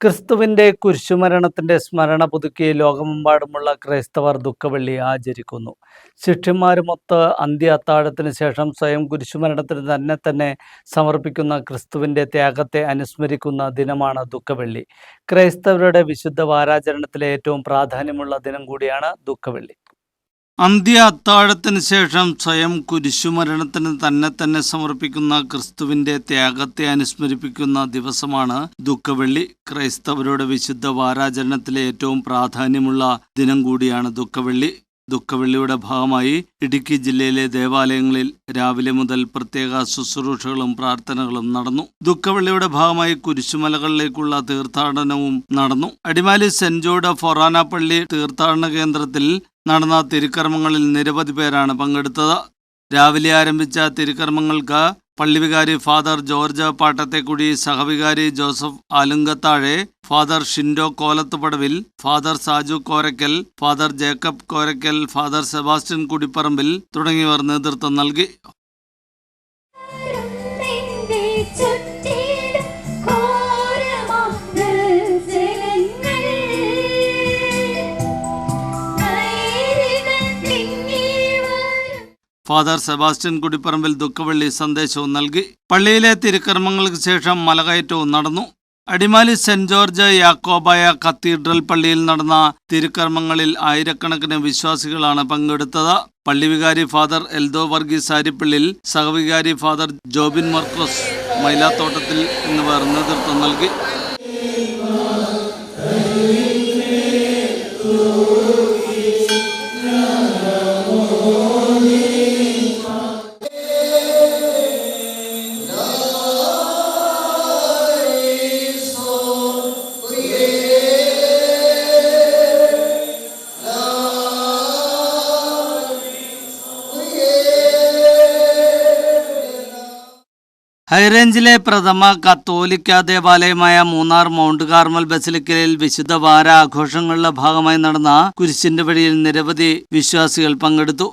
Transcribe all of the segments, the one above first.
ക്രിസ്തുവിന്റെ കുരിശുമരണത്തിന്റെ സ്മരണ പുതുക്കി ലോകമെമ്പാടുമുള്ള ക്രൈസ്തവർ ദുഃഖവെള്ളി ആചരിക്കുന്നു. ശിഷ്യന്മാരുമൊത്ത് അന്ത്യ അത്താഴത്തിന് ശേഷം സ്വയം കുരിശുമരണത്തിന് തന്നെ തന്നെ സമർപ്പിക്കുന്ന ക്രിസ്തുവിന്റെ ത്യാഗത്തെ അനുസ്മരിക്കുന്ന ദിനമാണ് ദുഃഖവെള്ളി. ക്രൈസ്തവരുടെ വിശുദ്ധ വാരാചരണത്തിലെ ഏറ്റവും പ്രാധാന്യമുള്ള ദിനം കൂടിയാണ് ദുഃഖവെള്ളി. അന്ത്യ അത്താഴത്തിന് ശേഷം സ്വയം കുരിശുമരണത്തിന് തന്നെ തന്നെ സമർപ്പിക്കുന്ന ക്രിസ്തുവിന്റെ ത്യാഗത്തെ അനുസ്മരിപ്പിക്കുന്ന ദിവസമാണ് ദുഃഖവെള്ളി. ക്രൈസ്തവരുടെ വിശുദ്ധ വാരാചരണത്തിലെ ഏറ്റവും പ്രാധാന്യമുള്ള ദിനം കൂടിയാണ് ദുഃഖവെള്ളി. ദുഃഖവെള്ളിയുടെ ഭാഗമായി ഇടുക്കി ജില്ലയിലെ ദേവാലയങ്ങളിൽ രാവിലെ മുതൽ പ്രത്യേക ശുശ്രൂഷകളും പ്രാർത്ഥനകളും നടന്നു. ദുഃഖവെള്ളിയുടെ ഭാഗമായി കുരിശുമലകളിലേക്കുള്ള തീർത്ഥാടനവും നടന്നു. അടിമാലി സെന്റ് ജോർഡ് ഫൊറാന പള്ളി തീർത്ഥാടന കേന്ദ്രത്തിൽ നടന്ന തിരുക്കർമ്മങ്ങളിൽ നിരവധി പേരാണ് പങ്കെടുത്തത്. രാവിലെ ആരംഭിച്ച തിരുക്കർമ്മങ്ങൾക്ക് പള്ളിവികാരി father George പാട്ടത്തെക്കുടി സഹവികാരി Joseph Alunkathazhe father Shindo Kolathupadavil father Saju Korakkal father Jacob Korakkal father Sebastian Kudiparambil തുടങ്ങിയവർ നേതൃത്വം നൽകി. ഫാദർ സെബാസ്റ്റ്യൻ കുടിപ്പറമ്പിൽ ദുഃഖവള്ളി സന്ദേശവും നൽകി. പള്ളിയിലെ തിരുക്കർമ്മങ്ങൾക്ക് ശേഷം മലകയറ്റവും നടന്നു. Adimali saint George Yakobaya cathedral പള്ളിയിൽ നടന്ന തിരുക്കർമ്മങ്ങളിൽ ആയിരക്കണക്കിന് വിശ്വാസികളാണ് പങ്കെടുത്തത്. പള്ളിവികാരി ഫാദർ എൽദോ വർഗീസ് ആരിപ്പള്ളിൽ സഹവികാരി ഫാദർ ജോബിൻ മർക്കോസ് മൈലാത്തോട്ടത്തിൽ എന്നിവർ നേതൃത്വം നൽകി. ഹൈറേഞ്ചിലെ പ്രഥമ കത്തോലിക്ക ദേവാലയമായ മൂന്നാർ മൗണ്ട് കാർമൽ ബസിലിക്കലിൽ വിശുദ്ധ വാരാഘോഷങ്ങളുടെ ഭാഗമായി നടന്ന കുരിശിന്റെ വഴിയിൽ നിരവധി വിശ്വാസികൾ പങ്കെടുത്തു.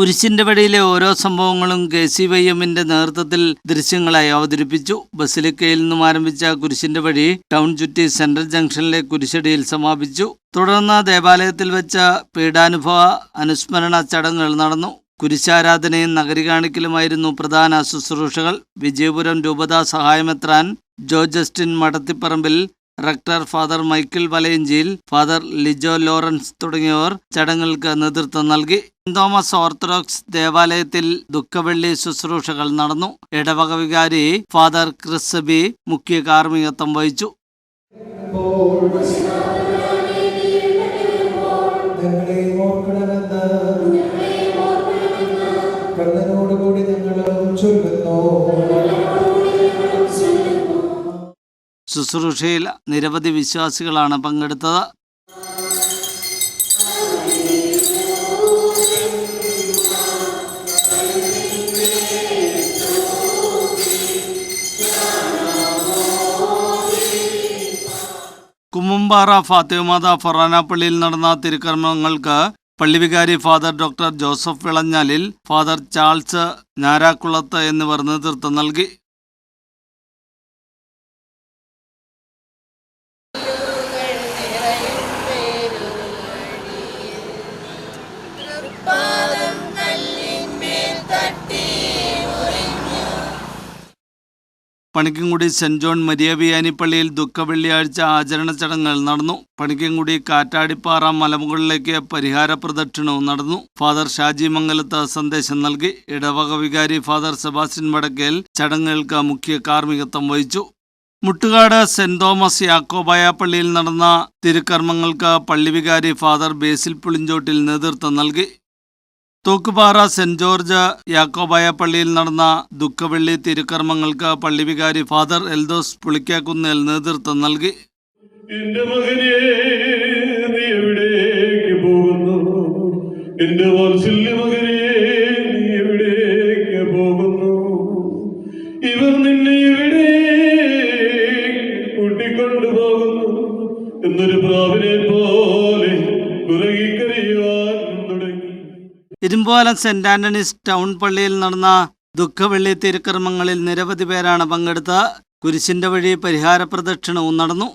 കുരിശിന്റെ വഴിയിലെ ഓരോ സംഭവങ്ങളും കെ സി വൈ എമ്മിന്റെ നേതൃത്വത്തിൽ ദൃശ്യങ്ങളായി അവതരിപ്പിച്ചു. ബസിലിക്കയിൽ നിന്നും ആരംഭിച്ച കുരിശിന്റെ വഴി ടൗൺ ചുറ്റി സെൻട്രൽ ജംഗ്ഷനിലെ കുരിശടിയിൽ സമാപിച്ചു. തുടർന്ന് ദേവാലയത്തിൽ വെച്ച പീഡാനുഭവ അനുസ്മരണ ചടങ്ങുകൾ നടന്നു. കുരിശാരാധനയും നഗരി കാണിക്കലുമായിരുന്നു പ്രധാന ശുശ്രൂഷകൾ. വിജയപുരം രൂപതാ സഹായമെത്രാൻ ജോ Justin Madathiparambil rector father Michael Valayanchiyil father Lijo Lawrence തുടങ്ങിയവർ ചടങ്ങുകൾക്ക് നേതൃത്വം നൽകി. തോമസ് ഓർത്തഡോക്സ് ദേവാലയത്തിൽ ദുഃഖവെള്ളി ശുശ്രൂഷകൾ നടന്നു. ഇടവക വികാരി ഫാദർ ക്രിസ്ബി മുഖ്യ കാർമ്മികത്വം വഹിച്ചു. ോട് കൂടി നിങ്ങളും ഞങ്ങളും ചൊല്ലുന്നു. ശുശ്രൂഷയിൽ നിരവധി വിശ്വാസികളാണ് പങ്കെടുത്തത്. കുമ്മുംപാറ ഫാത്തിമാത ഫറാനാപ്പള്ളിയിൽ നടന്ന തിരുക്കർമ്മങ്ങൾക്ക് പള്ളിവികാരി father doctor Joseph Vilanjalil father Charles Njarakkulath എന്നിവർ നേതൃത്വം നൽകി. പണിക്കൻകുടി സെന്റ് ജോൺ മരിയബിയാനി പള്ളിയിൽ ദുഃഖവെള്ളിയാഴ്ച ആചരണ ചടങ്ങുകൾ നടന്നു. പണിക്കൻകുടി കാറ്റാടിപ്പാറ മലമുകളിലേക്ക് പരിഹാര പ്രദക്ഷിണവും നടന്നു. ഫാദർ ഷാജി മംഗലത്ത് സന്ദേശം നൽകി. ഇടവക വികാരി ഫാദർ സെബാസ്റ്റ്യൻ വടക്കേൽ ചടങ്ങുകൾക്ക് മുഖ്യ കാർമ്മികത്വം വഹിച്ചു. മുട്ടുകാട് സെന്റ് തോമസ് യാക്കോബായ പള്ളിയിൽ നടന്ന തിരുക്കർമ്മങ്ങൾക്ക് പള്ളിവികാരി ഫാദർ ബേസിൽ പുളിഞ്ചോട്ടിൽ നേതൃത്വം നൽകി. തൂക്കുപാറ സെന്റ് ജോർജ് യാക്കോബായ പള്ളിയിൽ നടന്ന ദുഃഖവെള്ളി തിരുക്കർമ്മങ്ങൾക്ക് പള്ളി വികാരി ഫാദർ എൽദോസ് പുളിക്കാക്കുന്നേൽ നേതൃത്വം നൽകി. നീ നീ ഇവർ നിന്നെ എവിടെ എന്നൊരു പ്രാവിനെ പോലെ ഇരുമ്പോലം സെന്റ് ആന്റണീസ് ടൗൺ പള്ളിയിൽ നടന്ന ദുഃഖവെള്ളി തിരുക്കർമ്മങ്ങളിൽ നിരവധി പേരാണ് പങ്കെടുത്ത കുരിശിന്റെ വഴി പരിഹാര പ്രദക്ഷിണവും നടന്നു.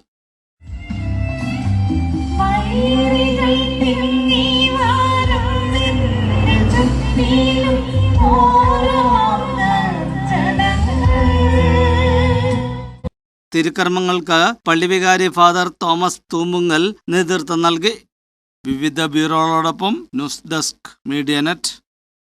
തിരുക്കർമ്മങ്ങൾക്ക് പള്ളിവികാരി ഫാദർ തോമസ് തൂമ്പുങ്ങൽ നേതൃത്വം നൽകി. വിവിധ ബ്യൂറോകളോടൊപ്പം ന്യൂസ് ഡെസ്ക് മീഡിയ നെറ്റ്